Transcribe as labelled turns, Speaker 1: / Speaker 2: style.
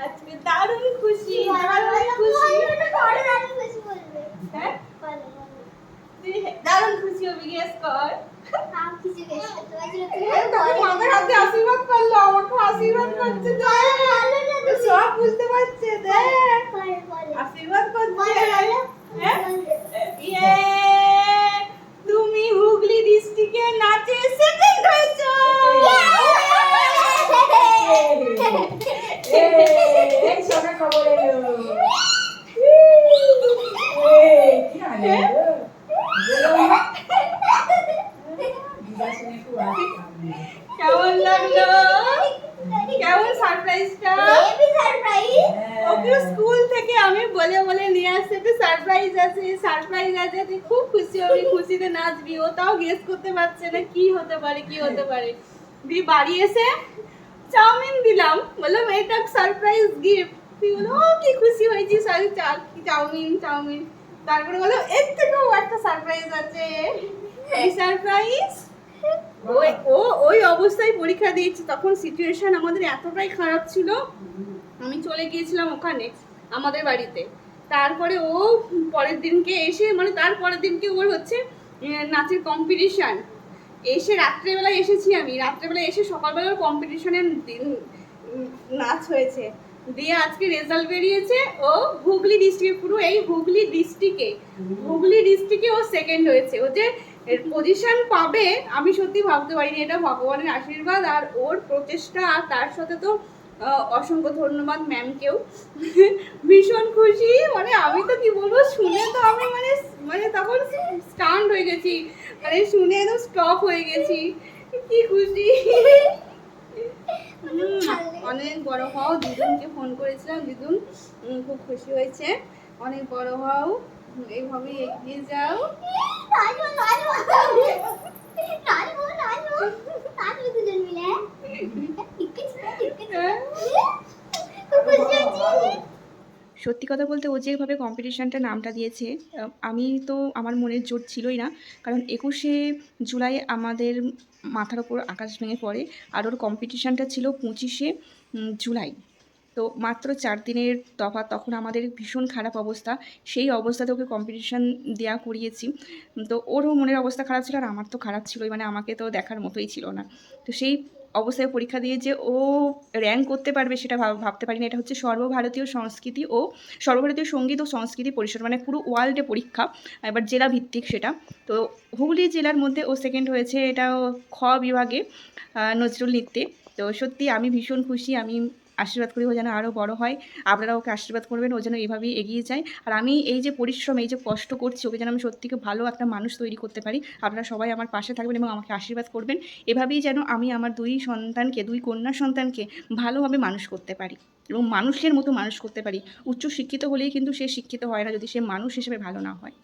Speaker 1: আজকে দারুণ খুশি দারুণ খুশি। হ্যাঁ? তুই দারুণ খুশি হবি গেস কর। মাথায় হাতে আশীর্বাদ করল আমাকে আশীর্বাদ করছে দেখ সব বুঝতে পারছে দেখ আশীর্বাদ করছে হ্যাঁ ইয়ে তুমি হুগলি ডিস্ট্রিক্টে নাচে সেকেন্ড হয়েছো
Speaker 2: এই শোনা খবর এলো এই, কি আনন্দ। দিদা শুনে খুব আনন্দ।
Speaker 1: কেমন লাগল? কেমন সারপ্রাইজটা ওকে স্কুল থেকে আমি বলে বলে নিয়ে আসছে একটা সারপ্রাইজ আছে সারপ্রাইজ আছে। তুই খুব খুশি হবি খুশিতে নাচবি। ও তাও গেস করতে পারছে না কি হতে পারে কি হতে পারে। দিয়ে বাড়ি এসে চাউমিন দিলাম। বললাম এটা সারপ্রাইজ গিফট তুই বলো ও কি খুশি হয়েছি সরি চাউমিন চাউমিন। তারপরে বলো এর থেকেও একটা সারপ্রাইজ আছে। সারপ্রাইজ অবস্থায় পরীক্ষা দিয়েছি, তখন সিচুয়েশন আমাদের এতটাই খারাপ ছিল। আমি চলে গিয়েছিলাম ওখানে, আমাদের বাড়িতে। তারপরে ও পরের দিনকে এসে মানে তার পরের দিনকে ওর হচ্ছে নাচের কম্পিটিশান এসে রাত্রেবেলায় এসেছি আমি। রাত্রেবেলায় এসে সকালবেলা কম্পিটিশনের দিন নাচ হয়েছে। দিয়ে আজকে রেজাল্ট বেরিয়েছে, ও হুগলি ডিস্ট্রিক্টে পুরো এই হুগলি ডিস্ট্রিক্টে হুগলি ডিস্ট্রিক্টে ও সেকেন্ড হয়েছে। ও যে পজিশন পাবে আমি সত্যি ভাবতে পারিনি এটা ভগবানের আশীর্বাদ আর ওর প্রচেষ্টা আর তার সাথে তো অসংখ্য ধন্যবাদ ম্যামকেও ভীষণ খুশি মানে আমি তো কি বলব শুনে তো আমি মানে মানে তখন স্টান্ড হয়ে গেছি মানে শুনে একদম স্টপ হয়ে গেছি। কি খুশি। অনেক বড় হও দিদুনকে ফোন করেছিলাম দিদুন খুব খুশি হয়েছে। অনেক বড় হও এইভাবে এগিয়ে যাও।
Speaker 3: সত্যি কথা বলতে ও যেভাবে কম্পিটিশানটা নামটা দিয়েছে আমি তো আমার মনের জোর ছিলই না। কারণ একুশে জুলাই আমাদের মাথার ওপর আকাশ ভেঙে পড়ে আর ওর কম্পিটিশানটা ছিল পঁচিশে জুলাই। তো মাত্র চার দিনের তফাৎ, তখন আমাদের ভীষণ খারাপ অবস্থা। সেই অবস্থাতে ওকে কম্পিটিশান দেওয়া করিয়েছি। তো ওরও মনের অবস্থা খারাপ ছিল আর আমার তো খারাপ ছিলই মানে আমাকে তো দেখার মতোই ছিল না। তো সেই অবস্থায় পরীক্ষা দিয়ে যে ও র্যাঙ্ক করতে পারবে সেটা ভাবতে পারিনি। এটা হচ্ছে সর্বভারতীয় সংস্কৃতি ও সর্বভারতীয় সংগীত ও সংস্কৃতি পরিষদ মানে পুরো ওয়ার্ল্ডে পরীক্ষা, এবার জেলা ভিত্তিক সেটা। তো হুগলি জেলার মধ্যে ও সেকেন্ড হয়েছে, এটা খ বিভাগে নজরুল নৃত্যে তো সত্যি আমি ভীষণ খুশি, আমি আশীর্বাদ করি, ও যেন আরও বড় হয়। আপনারা ওকে আশীর্বাদ করবেন, ও যেন এভাবেই এগিয়ে যায়। আর আমি এই যে পরিশ্রম, এই যে কষ্ট করছি, ওকে যেন আমি সত্যিকে ভালো একটা মানুষ তৈরি করতে পারি, আপনারা সবাই আমার পাশে থাকবেন এবং আমাকে আশীর্বাদ করবেন। এভাবেই যেন আমি আমার দুই সন্তানকে, দুই কন্যা সন্তানকে ভালোভাবে মানুষ করতে পারি এবং মানুষের মতো মানুষ করতে পারি। উচ্চ শিক্ষিত হলেই কিন্তু সে শিক্ষিত হয় না যদি সে মানুষ হিসেবে ভালো না হয়।